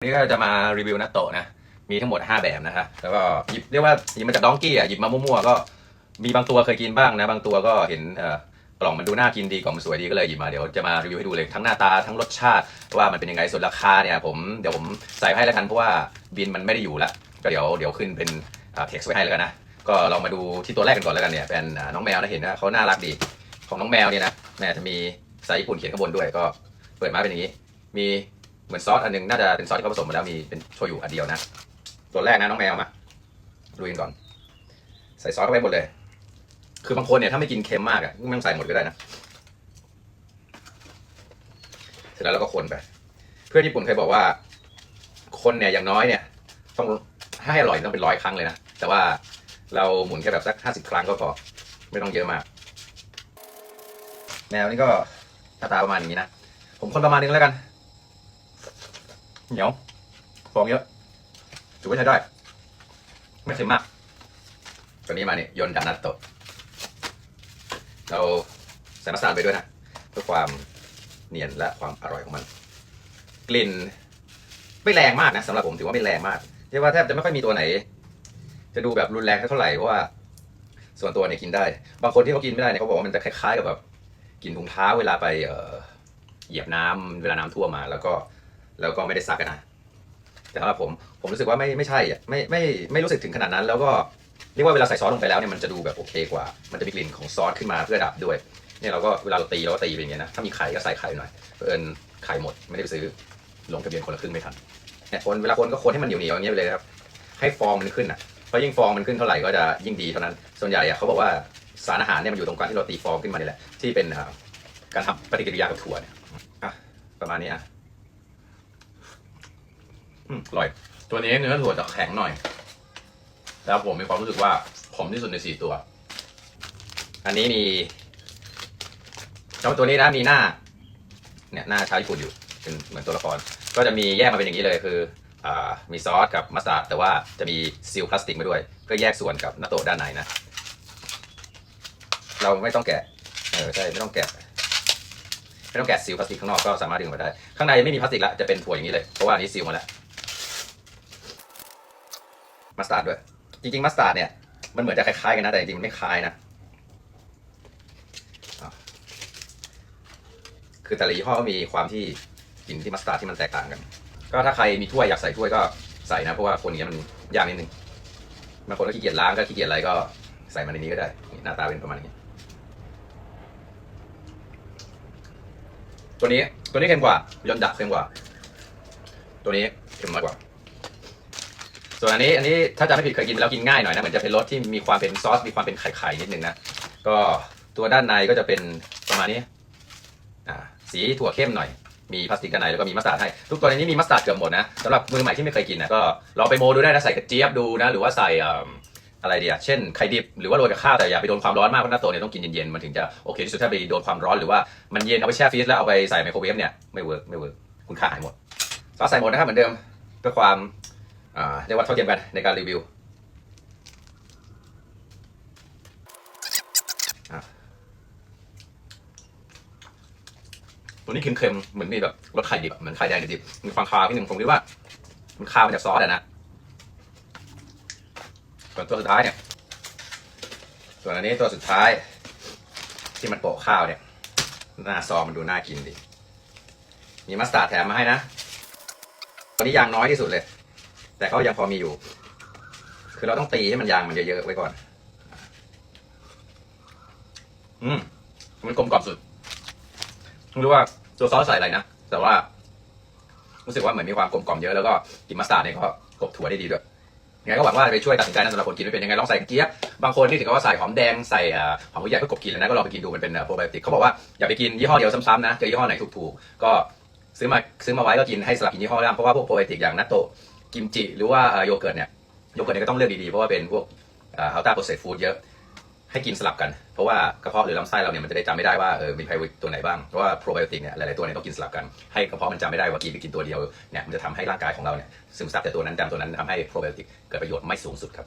วันนี้ก็จะมารีวิวนัตโตะนะ มีทั้งหมด 5 แบบนะฮะแล้วก็หยิบเรียกว่าหยิบมาจากดองกี้อะ หยิบมามั่วๆ ก็มีบางตัวเคยกินบ้างนะ บางตัวก็เห็นกล่องมันดูน่ากินดีกล่องมันสวยดีก็เลยหยิบมาเดี๋ยวจะมารีวิวให้ดูเลยทั้งหน้าตาทั้งรสชาติว่ามันเป็นยังไงส่วนราคาเนี่ยผมเดี๋ยวผมใส่ให้แล้วกันเพราะว่าบินมันไม่ได้อยู่ละก็เดี๋ยวเดี๋ยวขึ้นเป็นเท็กซ์ไว้ให้แล้วกันนะก็เรามาดูที่ตัวแรกกันก่อนแล้วกันเนี่ยเป็นน้องแมวนะเห็นนะเขาน่ารักดีของน้องแมวเนี่ยนะแม่จะมีภาษาญี่ปุ่นเขียนข้างบนด้วยก็เปิดมาเป็นอย่างนี้ มี เหมือนซอสอันหนึงน่าจะเป็นซอสที่เขาผสมมาแล้วมีเป็นโชยุอันเดียวนะตัวแรกนะน้องแมวมาดูกันก่อน ใส่ซอสเข้าไปหมดเลย คือบางคนเนี่ยถ้าไม่กินเค็มมากอะไม่ต้องใส่หมดก็ได้นะเสร็จแล้วเราก็คนไป เพื่อนญี่ปุ่นเคยบอกว่า คนเนี่ยอย่างน้อยเนี่ย ต้องให้อร่อยต้องเป็นร้อยครั้งเลยนะ แต่ว่าเราหมุนแค่แบบสักห้าสิบครั้งก็พอไม่ต้องเยอะมาก แมวนี่ก็หน้าตาประมาณนี้นะ ผมคนประมาณนึงแล้วกัน เหนียวฟองเยอะถือว่าใช้ได้ ไม่เค็มมาก ตัวนี้มาเนี่ยยนดานัตโตเราใส่มัสตาร์ดไปด้วยนะ เพื่อความเนียนและความอร่อยของมัน กลิ่นไม่แรงมากนะสำหรับผมถือว่าไม่แรงมากเรียกว่าแทบจะไม่ค่อยมีตัวไหน จะดูแบบรุนแรงเท่าไหร่เพราะว่า ส่วนตัวเนี่ยกินได้ บางคนที่เขากินไม่ได้เนี่ยเขาบอกว่ามันจะคล้ายๆกับแบบกินถุงเท้าเวลาไปเอ่อเหยียบน้ำเวลาน้ำท่วมมา แล้วก็ แล้วก็ไม่ได้ซักกันนะแต่สำหรับผมผมรู้สึกว่าไม่ไม่ใช่อะไม่ไม่ไม่รู้สึกถึงขนาดนั้น แล้วก็เรียกว่าเวลาใส่ซอสลงไปแล้วเนี่ยมันจะดูแบบโอเคกว่า มันจะมีกลิ่นของซอสขึ้นมาเพื่อดับด้วยเนี่ยเราก็เวลาเราตีเราก็ตีไปอย่างเงี้นะถ้ามีไข่ก็ใส่ไข่หน่อยเอิญไข่หมดไม่ได้ไปซื้อลงทะเบียนคนละครึ่งไม่ทันเนี่ยคนเวลาคนก็คนให้มันเหนียวเหนียวๆอย่างเงี้ยไปเลยครับให้ฟองมันขึ้นอะเพราะยิ่งฟองมันขึ้นเท่าไหร่ก็จะยิ่งดีเท่านั้น ส่วนใหญ่อะเขาบอกว่าสารอาหารเนี่ยมันอยู่ตรงการที่เราตีฟองขึ้นมานี่แหละที่เป็นการทำปฏิกิริยากับถั่วเนี่ยอะประมาณนี้อะ อืมอร่อย ตัวนี้เนื้อถั่วจะแข็งหน่อย แล้วผมมีความรู้สึกว่าผมที่สุดในสี่ตัว อันนี้มีเจ้าตัวนี้นะมีหน้า เนี่ยหน้าชาวญี่ปุ่นอยู่เป็นเหมือนตัวละคร ก็จะมีแยกมาเป็นอย่างนี้เลยคืออมีซอสกับมัสตาร์ดแต่ว่าจะมีซีลพลาสติกมาด้วยเพื่อแยกส่วนกับนาโตะด้านในนะ เราไม่ต้องแกะ เออใช่ไม่ต้องแกะไม่ต้องแกะซีลพลาสติกข้างนอกก็สามารถดึงออกมาได้ ข้างในไม่มีพลาสติกละจะเป็นถั่วอย่างนี้เลย เพราะว่าอันนี้ซีลมาแล้ว มัสตาร์ดด้วย จริงๆมัสตาร์ดเนี่ยมันเหมือนจะคล้ายๆกันนะแต่จริงๆมันไม่คล้ายนะคือแต่ละยี่ห้อก็มีความที่กลิ่นที่มัสตาร์ดที่มันแตกต่างกัน ก็ถ้าใครมีถ้วยอยากใส่ถ้วยก็ใส่นะเพราะว่าคนอย่างนี้มันยากนิดนึงบางคนก็ขี้เกียจล้างก็ขี้เกียจอะไรก็ใส่มาในนี้ก็ได้หน้าตาเป็นประมาณนี้ ตัวนี้ตัวนี้เค็มกว่ายอนดักเค็มกว่า ตัวนี้เค็มน้อยกว่า ส่วนอันนี้อันนี้ถ้าจำไม่ผิดเคยกินไปแล้วกินง่ายหน่อยนะเหมือนจะเป็นรสที่มีความเป็นซอสมีความเป็นไข่ๆนิดนึงนะก็ตัวด้านในก็จะเป็นประมาณนี้อ่าสีถั่วเข้มหน่อยมีพลาสติกด้านในแล้วก็มีมัสตาร์ดให้ทุกตัวในนี้มีมัสตาร์ดเกือบหมดนะสำหรับมือใหม่ที่ไม่เคยกินนะก็ลองไปโมดูได้นะใส่กระเจี๊ยบดูนะหรือว่าใส่อะไรเดียเช่นไข่ดิบหรือว่าโรยกับข้าวแต่อย่าไปโดนความร้อนมากเพราะหน้าโตเนี่ยต้องกินเย็นๆมันถึงจะโอเคที่สุดถ้าไปโดนความร้อนหรือว่ามันเย็นเอาไปแช่ฟรีซแล้วเอาไปใส่ไมโครเวฟเนี่ยไม่เวิร์กไม่เวิร์กคุณค่าหายหมดซอสใส่หมดนะครับเหมือนเดิมเพื่อความ เรียกว่าเท่าเทียมกันในการรีวิวตัวนี้เค็มๆเหมือนมีแบบรสไข่ดิบเหมือนไข่แดงดิบมีความคาวนิดนึงผมคิดว่า มันคาวมาจากซอสอะนะส่วนตัวสุดท้ายเนี่ย ส่วนอันนี้ตัวสุดท้าย ที่มันโปะข้าวเนี่ยหน้าซองมันดูน่ากินดี มีมัสตาร์ดแถมมาให้นะตัวนี้ยางน้อยที่สุดเลย แต่ก็ยังพอมีอยู่ คือเราต้องตีให้มันยางมันเยอะๆไว้ก่อน อืม มันกลมกล่อมสุดไม่รู้ว่าตัวซอสใส่อะไรนะ แต่ว่า รู้สึกว่าเหมือนมีความกลมกล่อมเยอะแล้วก็กินมัสตาร์ดเนี่ยก็กลบถั่วได้ดีด้วยยังไงก็หวังว่าจะไปช่วยตัดสินใจนะสำหรับคนกินไม่เป็นยังไงลองใส่กระเจี๊ยบบางคนนี่ถึงกับว่าใส่หอมแดงใส่หอมหัวใหญ่เพื่อกลบกลินแล้วนะก็ลองไปกินดูมันเป็นโปรไบโอติกเขาบอกว่าอย่าไปกินยี่ห้อเดียวซ้ำๆนะเจอยี่ห้อไหนถูกๆก็ซื้อมาซื้อมาไว้ก็กินให้สลับกินยี่ห้อบ้างเพราะว่าพวกโปรไบโอติกอย่างนัตโต กิมจิหรือว่าโยเกิร์ตเนี่ยโยเกิร์ตเนี่ยก็ต้องเลือกดีๆ เพราะว่าเป็นพวกอัลต้าโปรเซสฟู้ดเยอะให้กินสลับกัน เพราะว่ากระเพาะหรือลำไส้เราเนี่ยมันจะได้จำไม่ได้ว่าเออมีไพรตัวไหนบ้างเพราะว่าโปรไบโอติกเนี่ยหลายๆตัวเนี่ยต้องกินสลับกันให้กระเพาะมันจำไม่ได้ว่ากินไปกินตัวเดียวเนี่ยมันจะทำให้ร่างกายของเราเนี่ยซึมซับแต่ตัวนั้นจำตัวนั้นทำให้โปรไบโอติกเกิดประโยชน์ไม่สูงสุดครับ